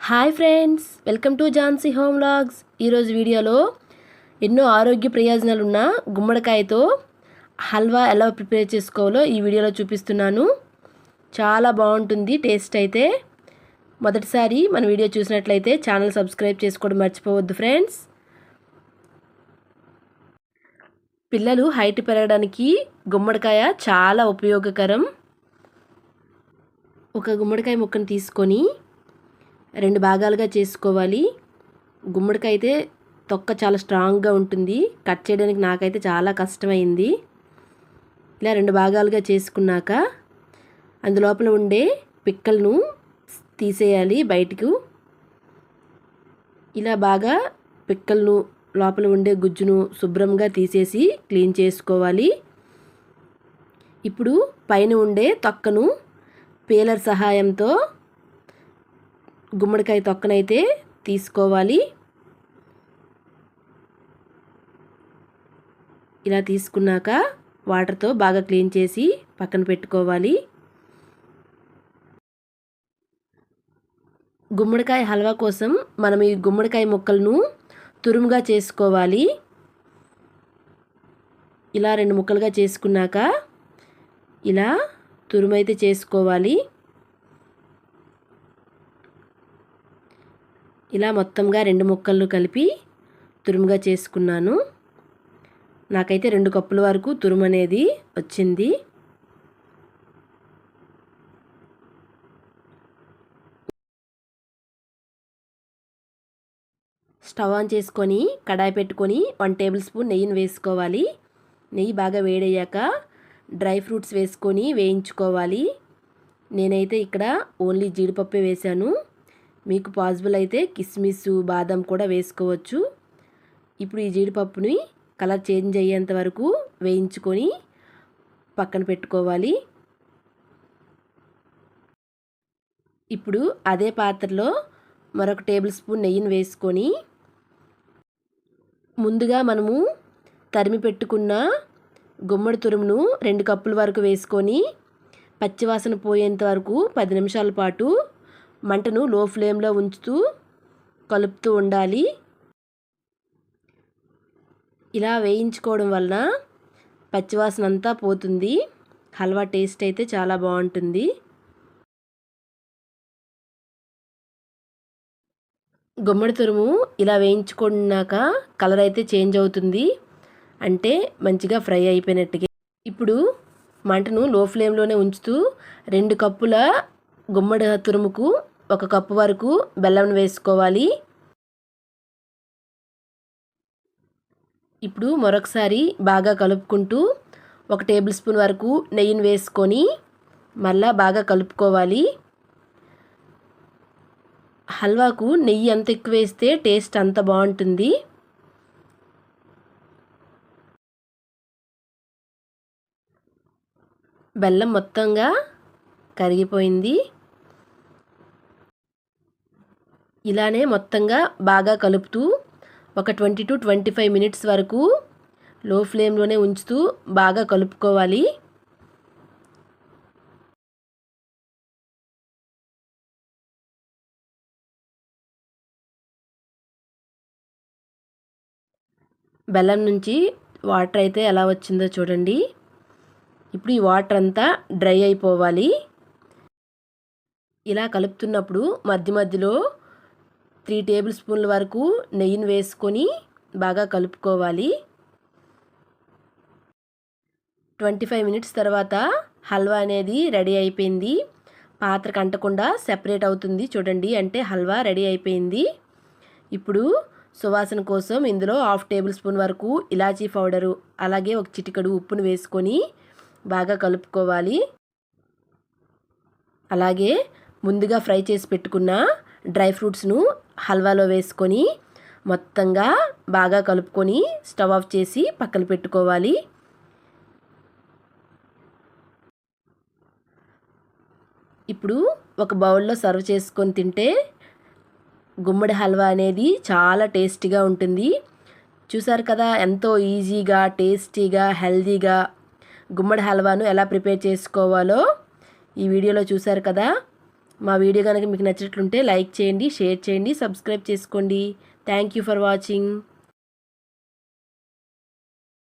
Hi friends welcome to Jhansi home logs ఈరోజు వీడియోలో ఎన్నో ఆరోగ్య ప్రయోజనాలు ఉన్న గుమ్మడికాయతో హల్వా ఎలా ప్రిపేర్ చేసుకోవాలో ఈ వీడియోలో చూపిస్తున్నాను. చాలా బాగుంటుంది టేస్ట్ అయితే. మొదటిసారి మన వీడియో చూసినట్లయితే ఛానల్ సబ్స్క్రైబ్ చేసుకోవడం మర్చిపోవద్దు ఫ్రెండ్స్. పిల్లలు హైట్ పెరగడానికి గుమ్మడికాయ చాలా ఉపయోగకరం. ఒక గుమ్మడికాయ ముక్కను తీసుకొని రెండు భాగాలుగా చేసుకోవాలి. గుమ్మడికాయ అయితే తొక్క చాలా స్ట్రాంగ్గా ఉంటుంది. కట్ చేయడానికి నాకైతే చాలా కష్టమైంది. ఇలా రెండు భాగాలుగా చేసుకున్నాక అందులోపల ఉండే పిక్కలను తీసేయాలి బయటకు. ఇలా బాగా పిక్కలను లోపల ఉండే గుజ్జును శుభ్రంగా తీసేసి క్లీన్ చేసుకోవాలి. ఇప్పుడు పైన ఉండే తొక్కను పీలర్ సహాయంతో గుమ్మడికాయ తొక్కనైతే తీసుకోవాలి. ఇలా తీసుకున్నాక వాటర్తో బాగా క్లీన్ చేసి పక్కన పెట్టుకోవాలి. గుమ్మడికాయ హల్వా కోసం మనం ఈ గుమ్మడికాయ ముక్కలను తురుముగా చేసుకోవాలి. ఇలా రెండు ముక్కలుగా చేసుకున్నాక ఇలా తురుమైతే చేసుకోవాలి. ఇలా మొత్తంగా రెండు ముక్కలను కలిపి తురుముగా చేసుకున్నాను. నాకైతే రెండు కప్పుల వరకు తురుము అనేది వచ్చింది. స్టవ్ ఆన్ చేసుకొని కడాయి పెట్టుకొని వన్ టేబుల్ స్పూన్ నెయ్యిని వేసుకోవాలి. నెయ్యి బాగా వేడయ్యాక డ్రై ఫ్రూట్స్ వేసుకొని వేయించుకోవాలి. నేనైతే ఇక్కడ ఓన్లీ జీడిపప్పే వేశాను మీకు పాసిబుల్ అయితే కిస్మిస్ బాదం కూడా వేసుకోవచ్చు. ఇప్పుడు ఈ జీడిపప్పుని కలర్ చేంజ్ అయ్యేంత వరకు వేయించుకొని పక్కన పెట్టుకోవాలి. ఇప్పుడు అదే పాత్రలో మరొక టేబుల్ స్పూన్ నెయ్యిని వేసుకొని ముందుగా మనము తరిమి పెట్టుకున్న గుమ్మడి తురుమును రెండు కప్పుల వరకు వేసుకొని పచ్చివాసన పోయేంత వరకు పది నిమిషాల పాటు మంటను లో ఫ్లేమ్లో ఉంచుతూ కలుపుతూ ఉండాలి. ఇలా వేయించుకోవడం వలన పచ్చివాసన అంతా పోతుంది. హల్వా టేస్ట్ అయితే చాలా బాగుంటుంది. గుమ్మడి తురుము ఇలా వేయించుకున్నాక కలర్ అయితే చేంజ్ అవుతుంది. అంటే మంచిగా ఫ్రై అయిపోయినట్టుగా. ఇప్పుడు మంటను లో ఫ్లేమ్లోనే ఉంచుతూ రెండు కప్పుల గుమ్మడి తురుముకు ఒక కప్పు వరకు బెల్లం వేసుకోవాలి. ఇప్పుడు మరొకసారి బాగా కలుపుకుంటూ ఒక టేబుల్ స్పూన్ వరకు నెయ్యిని వేసుకొని మళ్ళా బాగా కలుపుకోవాలి. హల్వాకు నెయ్యి ఎంత ఎక్కువ వేస్తే టేస్ట్ అంత బాగుంటుంది. బెల్లం మొత్తంగా కరిగిపోయింది. ఇలానే మొత్తంగా బాగా కలుపుతూ ఒక twenty to twenty five minutes వరకు లో ఫ్లేమ్లోనే ఉంచుతూ బాగా కలుపుకోవాలి. బెల్లం నుంచి వాటర్ అయితే ఎలా వచ్చిందో చూడండి. ఇప్పుడు ఈ వాటర్ అంతా డ్రై అయిపోవాలి. ఇలా కలుపుతున్నప్పుడు మధ్య మధ్యలో త్రీ టేబుల్ స్పూన్ల వరకు నెయ్యిని వేసుకొని బాగా కలుపుకోవాలి. ట్వంటీ ఫైవ్ మినిట్స్ తర్వాత హల్వా అనేది రెడీ అయిపోయింది. పాత్ర కంటకుండా సెపరేట్ అవుతుంది చూడండి అంటే హల్వా రెడీ అయిపోయింది. ఇప్పుడు సువాసన కోసం ఇందులో హాఫ్ టేబుల్ స్పూన్ వరకు ఇలాచీ పౌడరు అలాగే ఒక చిటికడు ఉప్పును వేసుకొని బాగా కలుపుకోవాలి. అలాగే ముందుగా ఫ్రై చేసి పెట్టుకున్న డ్రై ఫ్రూట్స్ను హల్వాలో వేసుకొని మొత్తంగా బాగా కలుపుకొని స్టవ్ ఆఫ్ చేసి పక్కన పెట్టుకోవాలి. ఇప్పుడు ఒక బౌల్లో సర్వ్ చేసుకొని తింటే గుమ్మడి హల్వా అనేది చాలా టేస్టీగా ఉంటుంది. చూసారు కదా ఎంతో ఈజీగా టేస్టీగా హెల్దీగా గుమ్మడి హల్వాను ఎలా ప్రిపేర్ చేసుకోవాలో ఈ వీడియోలో చూసారు కదా. మా వీడియో కనుక మీకు నచ్చినట్లుంటే లైక్ చేయండి షేర్ చేయండి సబ్స్క్రైబ్ చేసుకోండి. Thank you for watching